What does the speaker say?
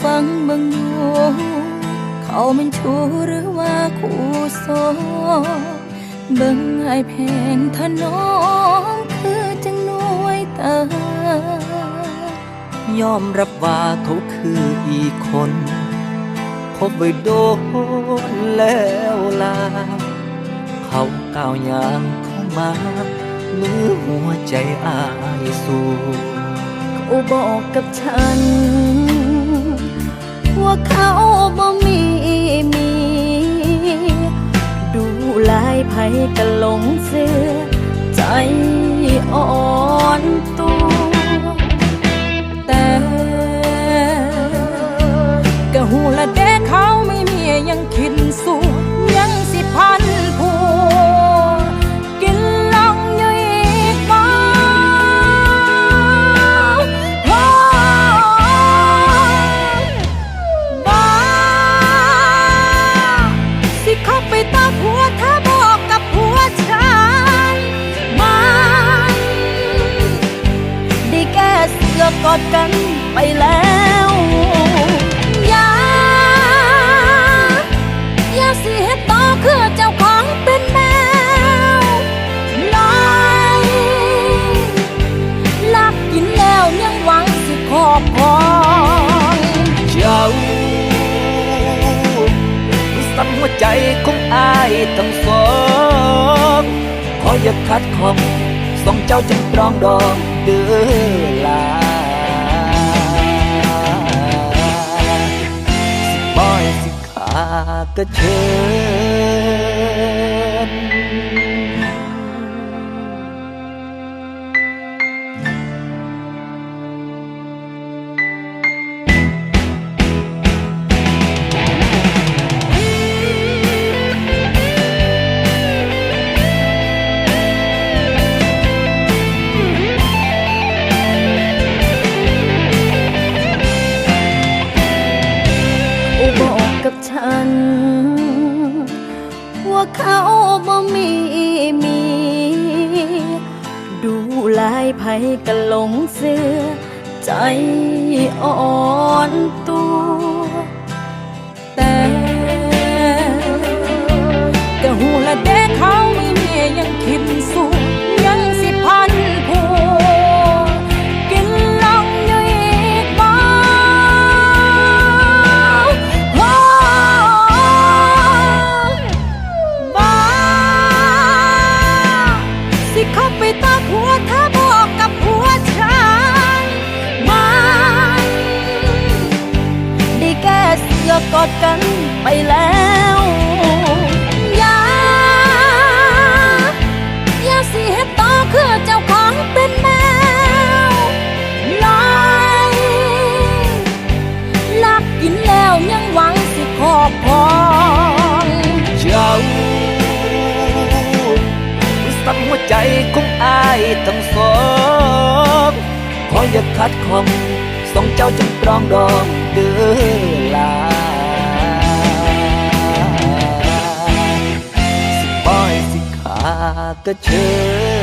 ฟังบังยู่เขาเป็นชูหรือว่าคู่โซเบิ่งไอแผงทนอมคือจังน้วยตายอมรับว่าเขาคืออีกคนคบไว้โดนแล้วลา เขาก้าวยางเข้ามามือหัวใจอายสูเขาบอกกับฉัน ว่าเขาบ่มีมี ดูลายไผกะหลงเสือใจอ่อนตัว ใจของอายทั้งสองขออย่าคัดของสองเจ้าจงปรองดองเดือลาสิบอยสิขากระเชิญ ฉัน ว่าเขาบ่มีมี ดูลายไผก็หลงเสือใจอ่อนตัว อดกันไปแล้วอย่าอย่าสิเฮ็ดต่อคือเจ้าของเป็นแมวลอยลักกินแล้วยังหวังสิขอบครองเจ้าสั่นหัวใจของอายทั้งสองขออย่าคัดของสองเจ้าจงปรองดองเดือ ကချေ